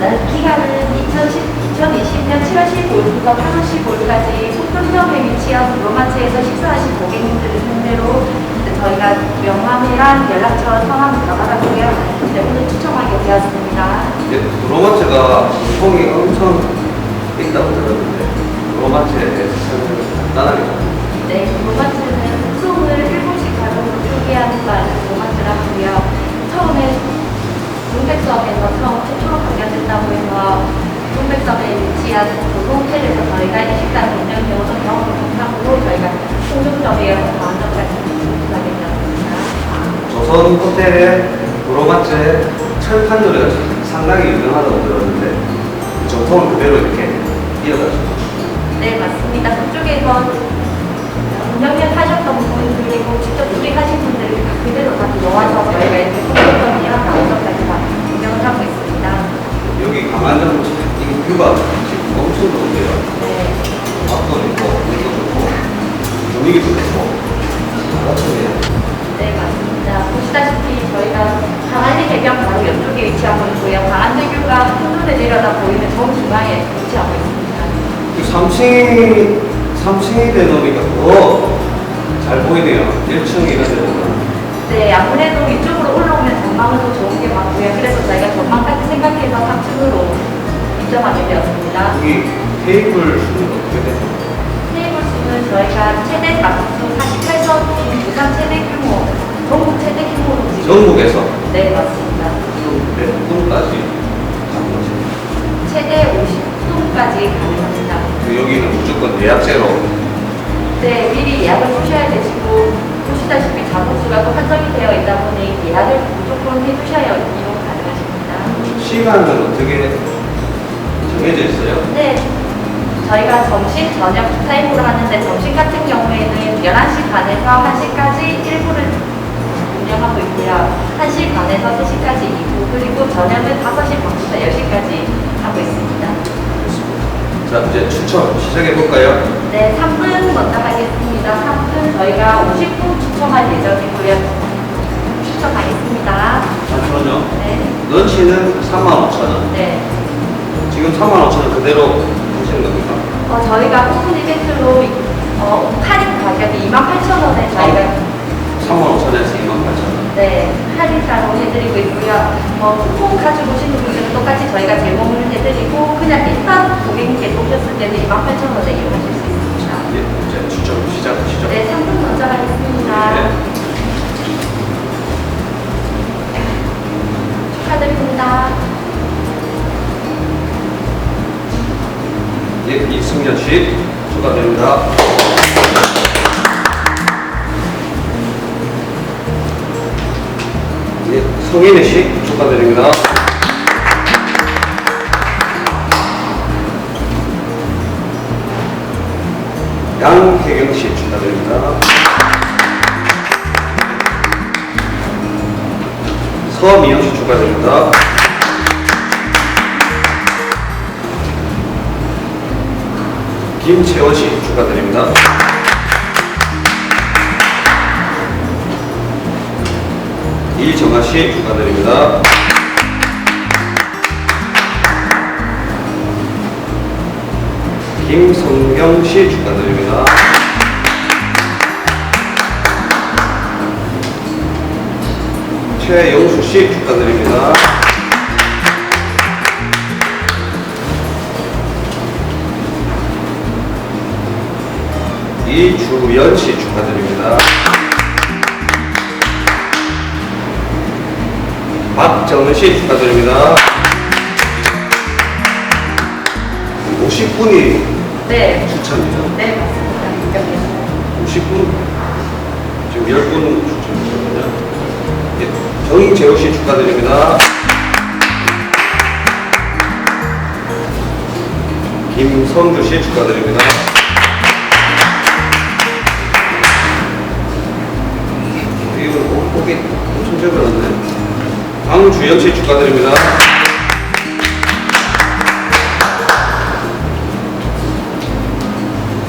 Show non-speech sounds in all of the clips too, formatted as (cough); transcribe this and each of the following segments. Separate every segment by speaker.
Speaker 1: 네, 기간은 2020년 7월 15일부터 8월 15일까지 소품점에 위치한 로마츠에서 식사하신 고객님들을 상대로 저희가 명함이랑 연락처 성함 들어가라고요. 네, 오늘 추첨하게 되었습니다.
Speaker 2: 예, 로마츠가 소통이 엄청 있다고 들었는데 로마츠에 설명을 간단하게
Speaker 1: 네, 로마츠는 소금을 일곱씩 가격으로 표기하는 바는 로마츠라고요. 처음에 공백 수업에서 처음 최초로 그 호텔에서 저희가 이 식당 운영해오던 경험을 바탕으로 저희가 공중점이어서 다음 점까지 진출하게 되었습니다.
Speaker 2: 조선 호텔의 로마체 철판 요리가 상당히 유명하다고 들었는데 그 전통을 그대로 이렇게 이어가지고
Speaker 1: 네, 맞습니다. 그쪽에서 운영을 하셨던 분 그리고 직접 조직하신 분들이 다 그대로 다 모아서 저희가 이렇게 공중점이랑 다음 점까지 다 운영을 하고 있습니다. 생각해서 3층으로 입점하게 되었습니다.
Speaker 2: 여기 테이블 수는 어떻게 되죠?
Speaker 1: 테이블 수는 저희가 최대 장수 48석 부산 최대 규모, 전국 최대 규모로 지금
Speaker 2: 전국에서
Speaker 1: 네, 맞습니다.
Speaker 2: 몇 분까지 가능하세요?
Speaker 1: 최대 50분까지 가능합니다.
Speaker 2: 그 여기는 무조건 예약제로
Speaker 1: 네, 미리 예약을 하셔야 되시고 보시다시피 자동수가 또 한정이 되어 있다 보니 예약을 무조건 가능하십니다.
Speaker 2: 시간은 어떻게 정해져 있어요?
Speaker 1: 네, 저희가 점심, 저녁 두 타임으로 하는데 점심 같은 경우에는 11시 반에서 1시까지 1부를 운영하고 있고요. 1시 반에서 3시까지 2부, 그리고 저녁은 5시 반부터 10시까지 하고 있습니다.
Speaker 2: 자 이제 추천 시작해 볼까요?
Speaker 1: 네, 3분 먼저 하겠습니다. 3분 저희가 50분 추첨할 예정이고요. 추첨하겠습니다.
Speaker 2: 잠시만요.
Speaker 1: 네,
Speaker 2: 런치는 35,000원.
Speaker 1: 네.
Speaker 2: 지금 35,000원 그대로 하시는 겁니까?
Speaker 1: 어, 저희가 오픈 이벤트로 어, 할인 가격이 28,000원에 저희가
Speaker 2: 35,000원에서 28,000원.
Speaker 1: 네, 할인가로 해드리고 있고요. 어, 쿠폰 가지고 오시는 분들은 똑같이 저희가 제공을 해드리고 그냥 일반 고객님께 오셨을 때는 28,000원에 이용하실 수 있습니다.
Speaker 2: 예, 이제 추천 시작하시죠.
Speaker 1: 네, 3분 먼저 하겠습니다.
Speaker 2: 네.
Speaker 1: 축하드립니다.
Speaker 2: 예, 이승현 씨 축하드립니다. 예, 성인혜 씨 축하드립니다. 양혜경 씨 축하드립니다. 서미영 씨 축하드립니다. 김채원 씨 축하드립니다. 이정아 씨 축하드립니다. 김성경 씨 축하드립니다. 최영수 씨 축하드립니다. 이주연 씨 축하드립니다. 박정은 씨 축하드립니다. 50분이
Speaker 1: 네,
Speaker 2: 추천이죠.
Speaker 1: 네, 맞습니다. 입장해주세요.
Speaker 2: 50분? 지금 10분 추천이거든요. 예, 정인재호 씨 축하드립니다. 김성주 씨 축하드립니다. 이거 목이 엄청 적어놨네. 강주영 씨 축하드립니다.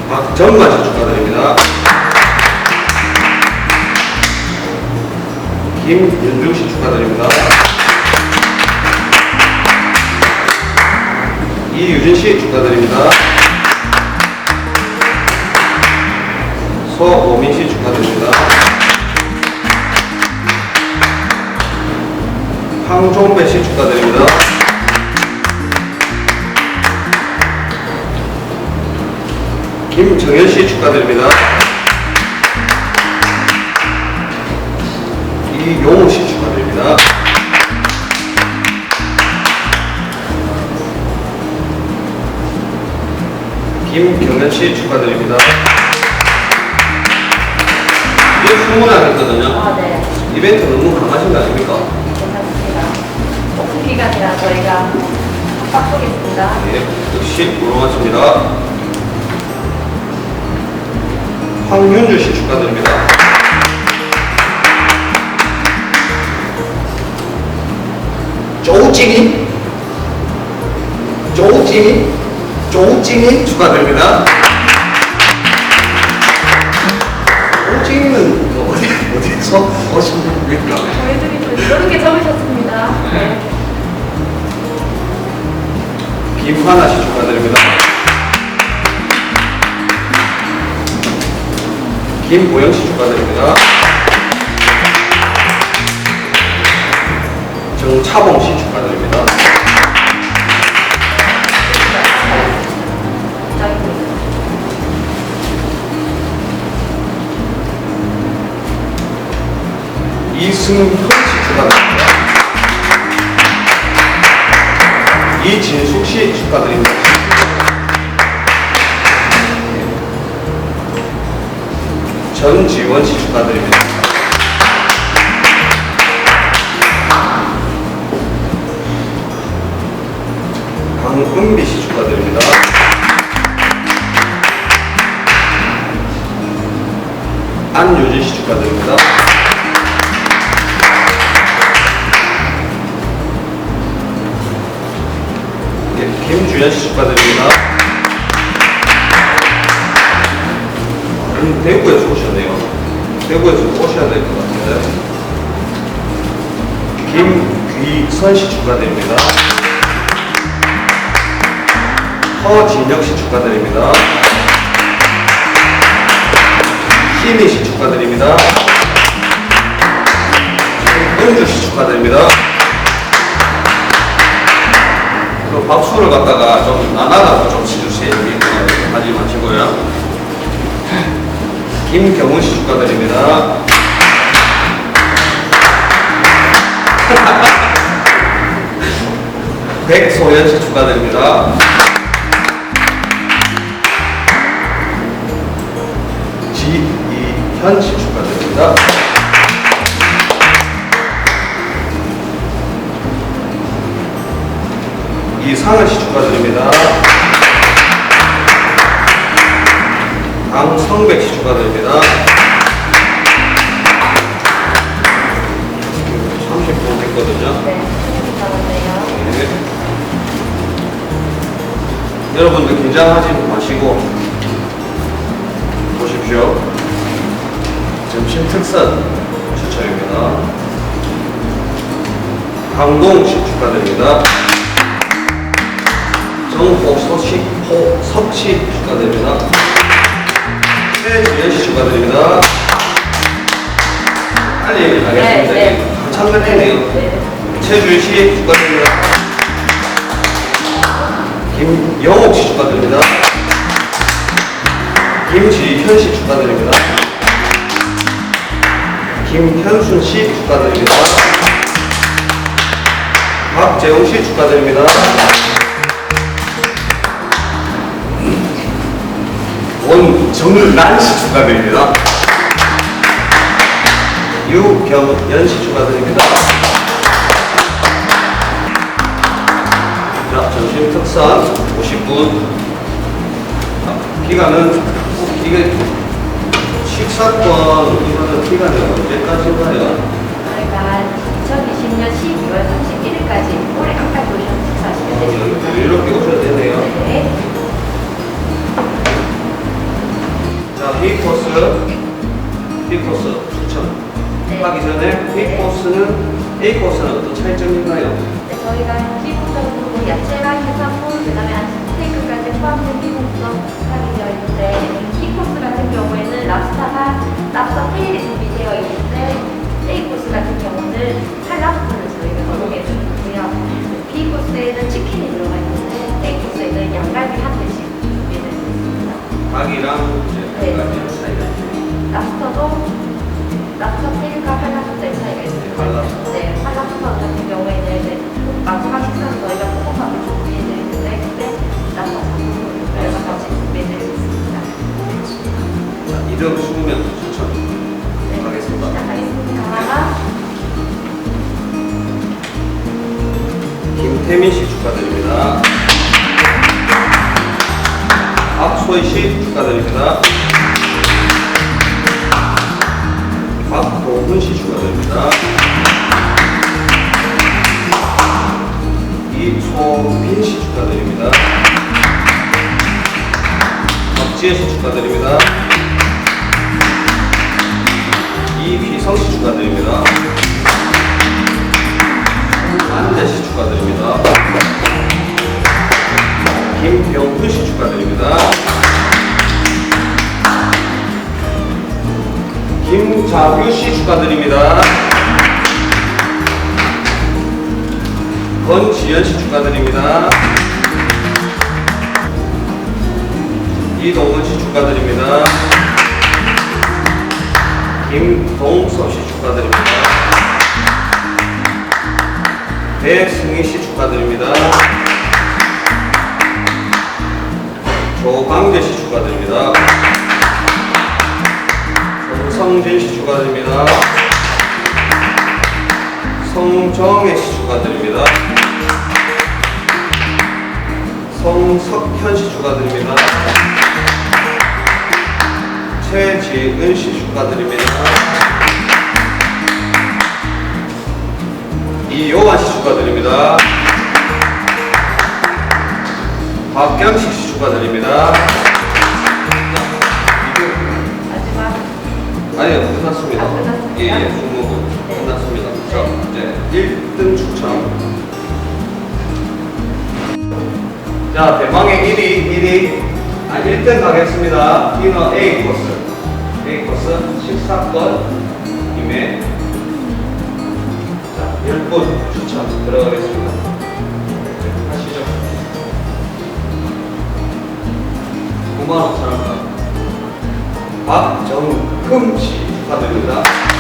Speaker 2: 박정만 씨 김윤중 씨 축하드립니다. 이유진 씨 축하드립니다. 서오민 씨 축하드립니다. 황종배 씨 축하드립니다. 김정현 씨 축하드립니다. 이용우 씨 축하드립니다. 김경현 씨 축하드립니다. 이게 후문안 했거든요.
Speaker 1: 아, 네.
Speaker 2: 이벤트 너무 강하신 거 아닙니까?
Speaker 1: 괜찮습니다. 오픈 기간이라 저희가 빡빡하겠습니다.
Speaker 2: 네, 역시 물어맞습니다. 황윤주 씨 축하드립니다.
Speaker 3: 조우찡이 조우찡이 조우찡이
Speaker 2: 축하드립니다.
Speaker 3: 조우찡이는 뭐 어디 어디서 오신 분입니까?
Speaker 1: 저희들이 또 이런 게 적으셨습니다. 네.
Speaker 2: 김하나 씨 축하드립니다. 김보영 씨 축하드립니다. 정차봉 씨
Speaker 1: 축하드립니다.
Speaker 2: 이승현 씨 축하드립니다. 이진숙 씨 축하드립니다. 전지원 씨 축하드립니다. 강은비 씨 축하드립니다. 안유진 씨 축하드립니다. 예, 김주현 씨 축하드립니다. 음, 대구에서 오셨네요. 대구에서 오셔야 될 것 같은데. 김귀선 씨 축하드립니다. 허진혁 씨 축하드립니다. 희미 씨 축하드립니다. 은주 씨 축하드립니다. 그 박수를 갖다가 좀 나눠서 좀 치주세요. 하지 마시고요. 김경훈 씨 축하드립니다. (laughs) 백소연 씨 축하드립니다. 현씨 축하드립니다. 이상을 씨 축하드립니다. 강성백 씨 축하드립니다. 30분 됐거든요.
Speaker 1: 네.
Speaker 2: 네. 여러분들 긴장하지 마시고 보십시오. 점심 특선 추천입니다. 강동 씨 축하드립니다. 정복서씨 호석씨 축하드립니다. 최지현 씨 축하드립니다. 빨리 얘기하겠습니다.
Speaker 1: 네, 네.
Speaker 2: 한참 걸리네요.
Speaker 1: 네.
Speaker 2: 최주희 씨 축하드립니다. 김영옥 씨 축하드립니다. 김지현 씨 축하드립니다. 김현순 씨 축하드립니다. 박재홍 씨 축하드립니다. 원정란 씨 축하드립니다. 유경연 씨 축하드립니다. 자, 점심 특선 50분. 기간은, 이게 식사권, 이거는 기간이 언제까지인가요?
Speaker 1: 저희가 2020년 12월 31일까지 올해 끝까지 오셔서 식사하시면 되십니다.
Speaker 2: 이렇게 오셔야 되네요.
Speaker 1: 네.
Speaker 2: 자, B 코스, B 코스 추천.
Speaker 1: 네.
Speaker 2: 하기 전에 B 코스는 A 코스는 어떤 차이점인가요?
Speaker 1: 네, 저희가 기본적으로 야채랑 해산물, 그 다음에 스테 포함된 기본적 하게 되어 있는데 이 코스 같은 경우에는 랍스타 랍스터 테일이 준비되어 있는데 A 코스 같은 경우는 팔랍스를 저희가 제공해 주고요. B 코스에는 치킨이 들어가 있는데 A 코스에는 양갈비 한 대씩 준비되어 있습니다.
Speaker 2: 닭이랑 이제
Speaker 1: 네.
Speaker 2: 갈비랑 차이가 있어요.
Speaker 1: 랍스터도 랍스터 테일과 팔랍스터의 차이가 있습니
Speaker 2: 축하드립니다. 박도훈 씨 축하드립니다. 이소빈 씨 축하드립니다. 박지혜 씨 축하드립니다. 이휘성 씨 축하드립니다. 안재 씨 축하드립니다. 김병훈 씨 축하드립니다. 김자규 씨 축하드립니다. 권지현 씨 축하드립니다. 이동훈 씨 축하드립니다. 김동섭 씨 축하드립니다. 배승희 씨 축하드립니다. 조광재 씨 축하드립니다. 정성진 씨 축하드립니다. 성정혜 씨 축하드립니다. 성석현 씨 축하드립니다. 최지은 씨 축하드립니다. 이요한 씨 축하드립니다. 박경식 씨 축하드립니다. 아니요, 끝났습니다.
Speaker 1: 아, 끝났습니다?
Speaker 2: 예, 예, 종목은
Speaker 1: 네.
Speaker 2: 끝났습니다.
Speaker 1: 네.
Speaker 2: 자, 이제 1등 추첨. 자, 대망의 1위, 1위. 아, 1등 가겠습니다. 디너 A 코스. A 코스 식사권 임에 자, 10분 추첨 들어가겠습니다. 하시죠. 9만원 사람과 박정흠 씨 축하드립니다.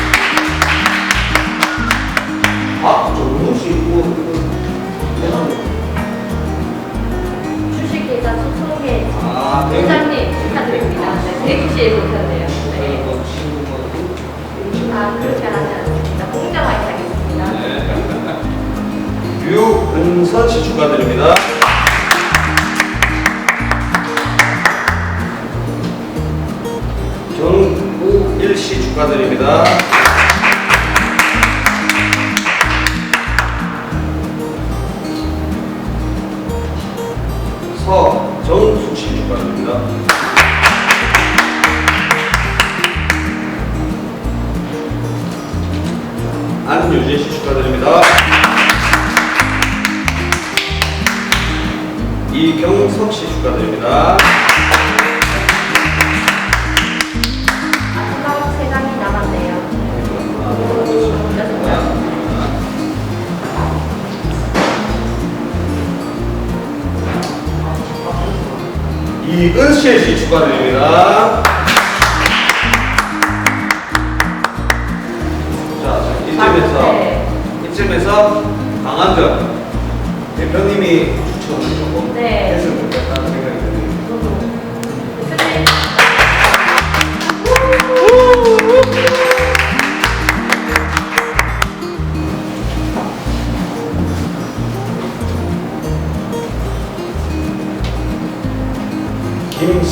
Speaker 2: 이은실 씨 축하드립니다.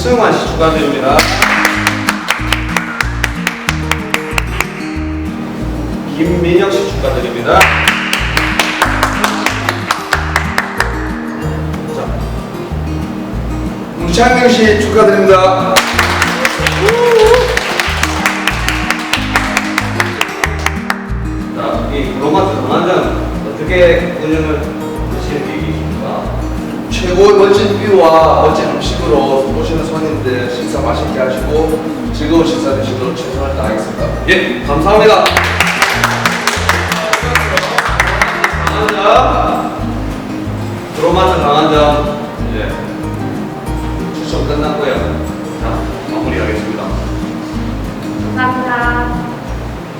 Speaker 2: 김승환 씨 축하드립니다. 김민혁 씨 축하드립니다. 자,
Speaker 3: 문창영 씨 축하드립니다.
Speaker 2: 자, 이 로마트 강한장 어떻게 운영을
Speaker 3: 최고의 뭐 멋진 뷰와 멋진 음식으로 오시는 손님들 식사 맛있게 하시고 즐거운 식사 되시도록 최선을 다하겠습니다.
Speaker 2: 예, 감사합니다. 강한 점, 브로마트 강한 점, 예, 추첨 끝났고요. 자, 마무리하겠습니다. 감사합니다.